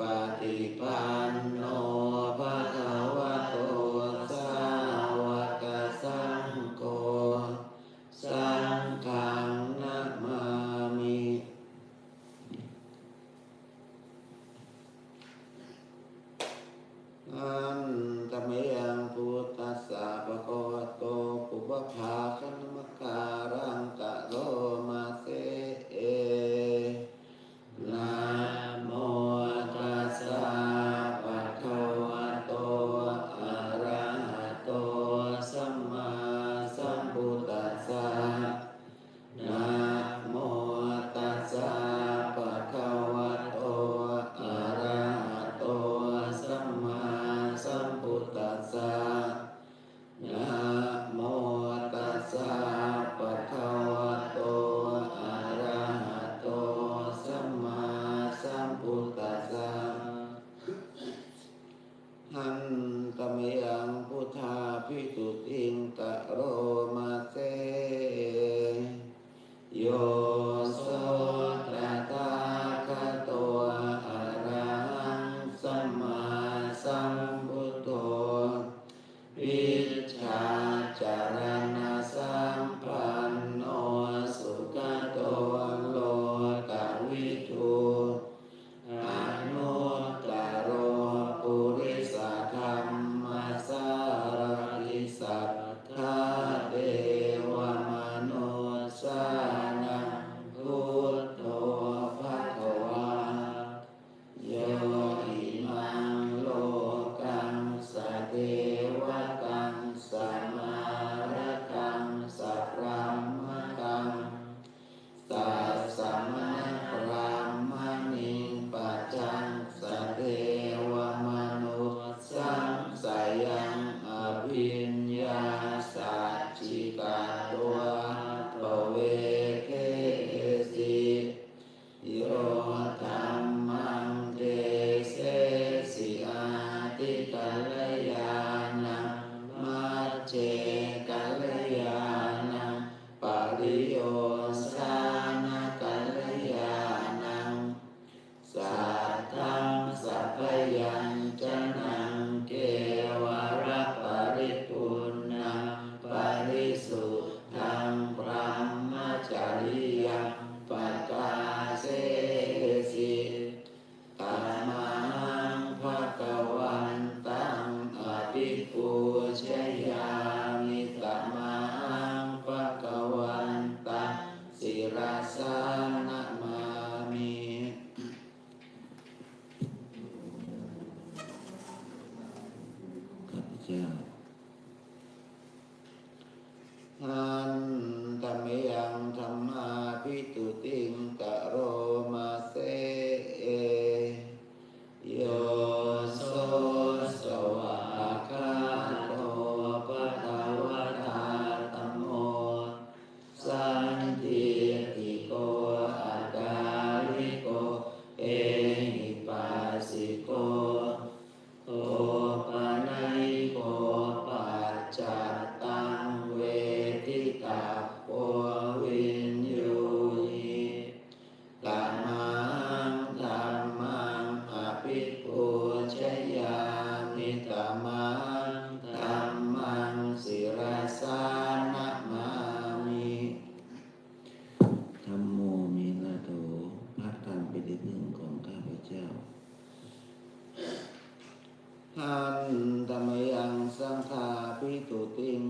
ปฏิปันโน ทันตมยังสังฆาพิตุติง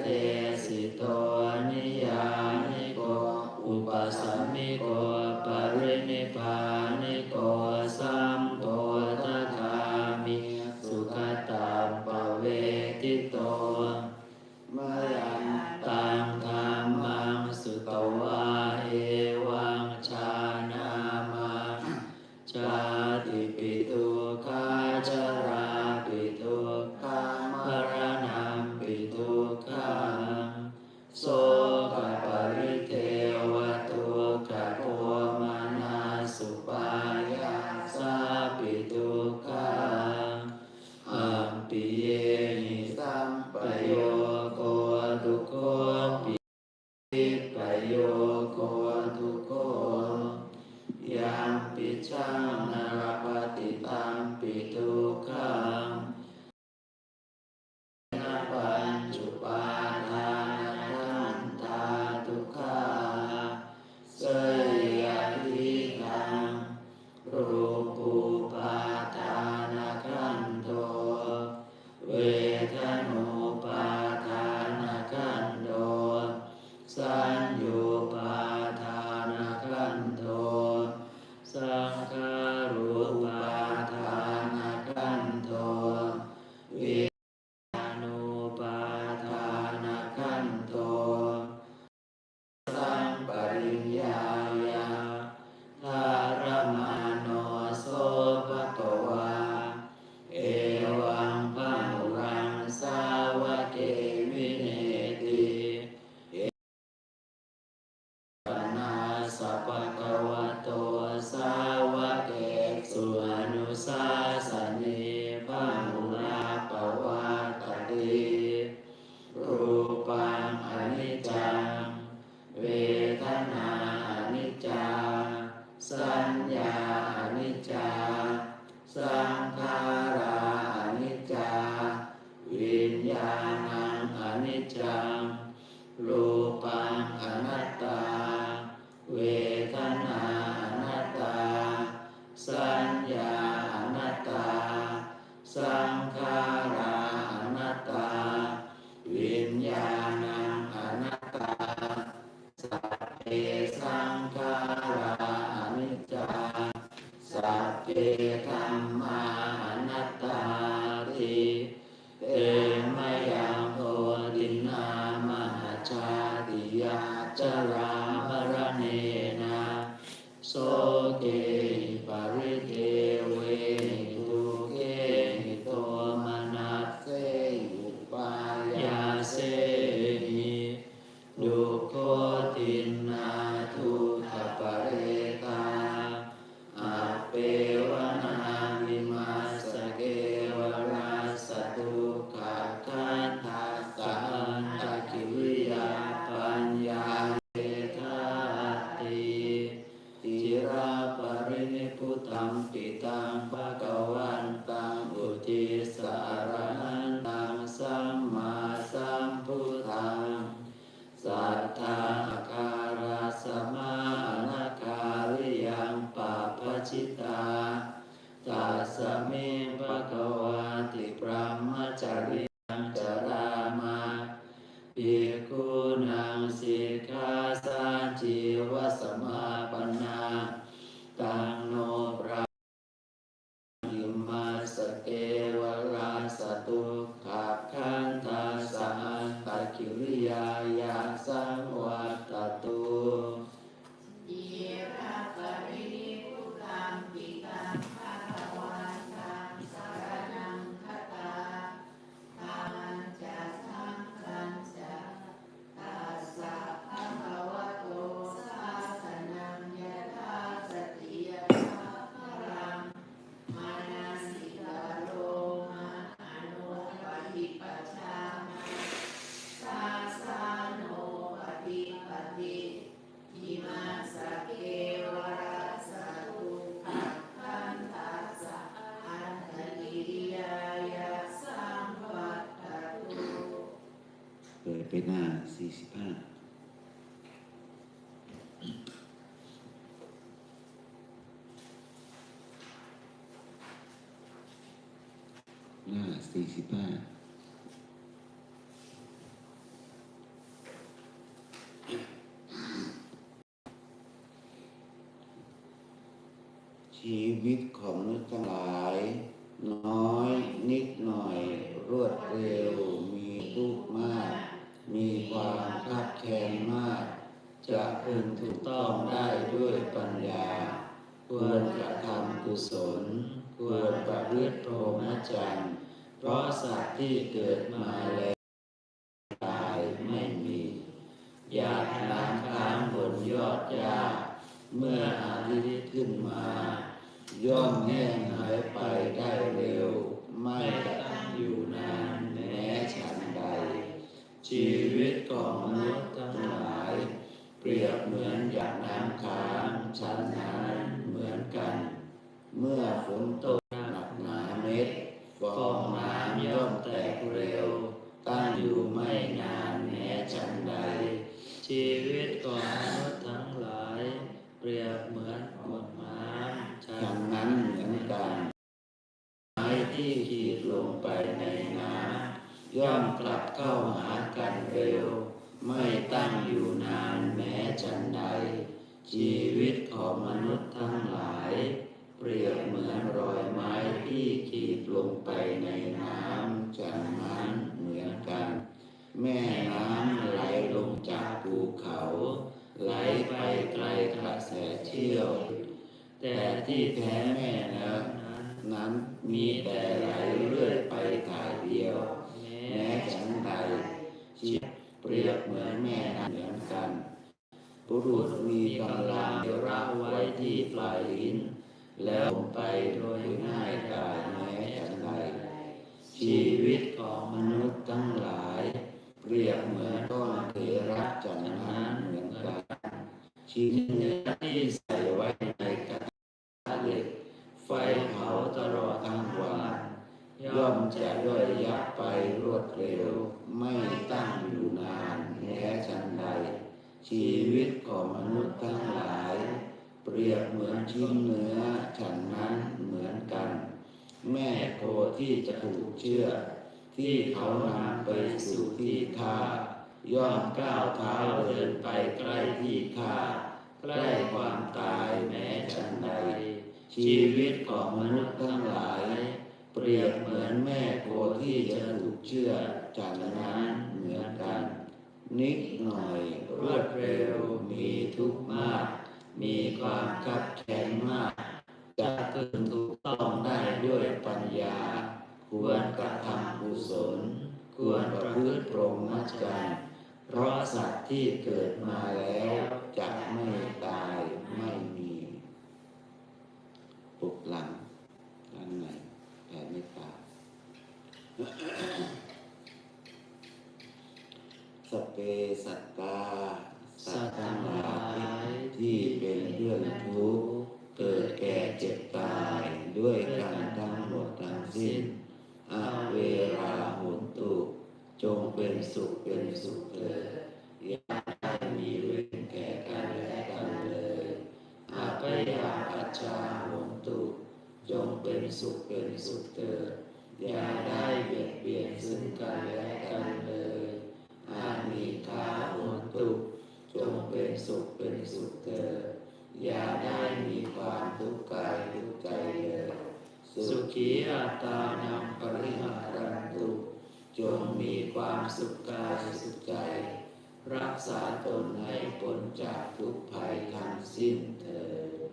เทสิโตนิยานิโกอุปสัมมิโก ราปรินิพุตังติตังภะกวันตัง เปิดไปหน้าสี่สิบห้าหน้าสี่สิบห้าชีวิตของมนุษย์ทั้งหลาย น้อยนิดหน่อย รวดเร็ว มีทุกข์มาก มีความคับแค้นมาก จะพึงถูกต้องได้ด้วยปัญญา ควรกระทำ กุศล ควรประพฤติพรหมจรรย์เพราะสัตว์ที่เกิดมาแล้วตายไม่มีอยาดน้ำค้างบนยอดหญ้าเมื่ออาทิตย์ขึ้นมา ย่อมแห้งหายไปได้เร็ว ไม่ มื่อฝนตกหนักหนาเม็ดฟองน้ำย่อมแตกเร็วตั้งอยู่ไม่นานแม้ฉันใด ชีวิตของมนุษย์ทั้งหลาย เปรียบเหมือนหมดน้ำฉันนนั้นเหมือนกันไม้ที่ขีดลงไปในน้ำย่อมกลับเข้าหากันเร็ว ไม่ตั้งอยู่นานแม้ฉันใด ชีวิตของมนุษย์ทั้งหลาย แสเชี่ยว แต่ที่แท้แม่น้นั้นนั้นมีแต่ไหลเรื่อยไปทางเดียว แม้ฉันใดชีวิตเปรียบเหมือนแม่น้ำเหมือนกันบุรุษมีกำลังระไว้ที่ปลายลิ้น แล้วไปโดยง่ายดายแม้ฉันใดชีวิตของมนุษย์ทั้งหลาย เปรียบเหมือนก้นเทระจันนั้นเหมือนกัน ชิ้นเนื้อที่ใส่ไว้ในกระทะเหล็ก ไฟเผาตลอดทั้งวัน ย่อมจะย่อยยับไปรวดเร็ว ไม่ตั้งอยู่นานแม้ฉันใด ชีวิตของมนุษย์ทั้งหลาย เปรียบเหมือนชิ้นเนื้อฉันนั้นเหมือนกัน แม่โคที่จะถูกเชื่อ ที่เขานำไปสู่ที่ท่าย่อมก้าวเท้าเดินไปใกล้ที่ท่า ใกล้ความตายแม้ฉันใด ชีวิตของมนุษย์ทั้งหลาย เปรียบเหมือนแม่โคที่จะถูกเชื่อจากนั้นเหมือนกัน นิดหน่อยรวดเร็วมีทุกข์มาก มีความคับแค้นมากจะพึงถูกต้องได้ด้วยปัญญา ควรกระทำกุศล ควรประพฤติพรหมจรรย์ เพราะสัตว์ที่เกิดมาแล้วจะไม่ตายไม่มีปลุกลงด้านในแผ่เมตตา สพเปสัตตา สัตว์ทั้งหลายที่เป็นเรื่องทุกข์เกิดแก่เจ็บตายด้วยกันทั้งหมดทั้งสิ้นอาเวราหุนตุ จงเป็นสุขเป็นสุขเถิดอย่าได้มีเวรแก่กันและกันเลยอาพยาปัจจาหุนตุ จงเป็นสุขเป็นสุขเถิด อย่าได้เบียดเบียนซึ่งกันและกันเลยอามีทาโหนตุจงเป็นสุขเป็นสุขเถิดอย่าได้มีความทุกข์กายทุกข์ใจเลยสุขีอัตตานังปริหารันตุจงมีความสุขกายสุขใจ รักษาตนให้พ้นจากทุกภัยทั้งสิ้นเถิด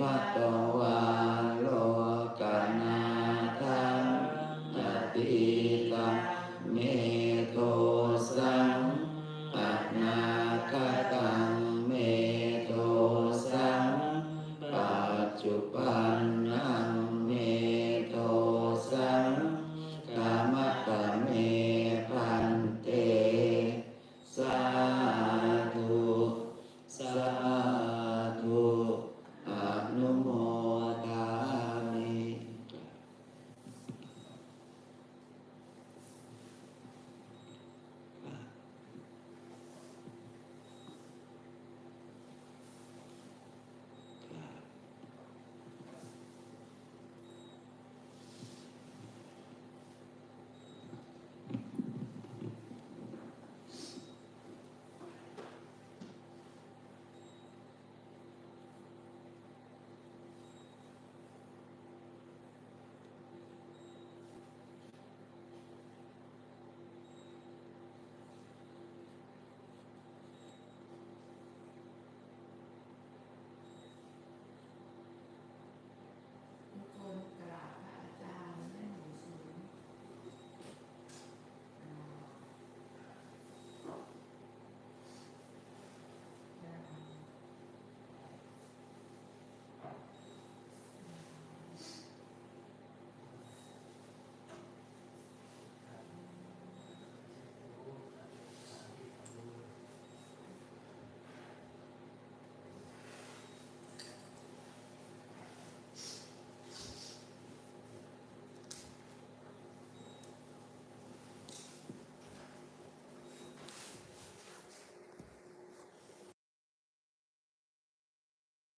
ปัตตวา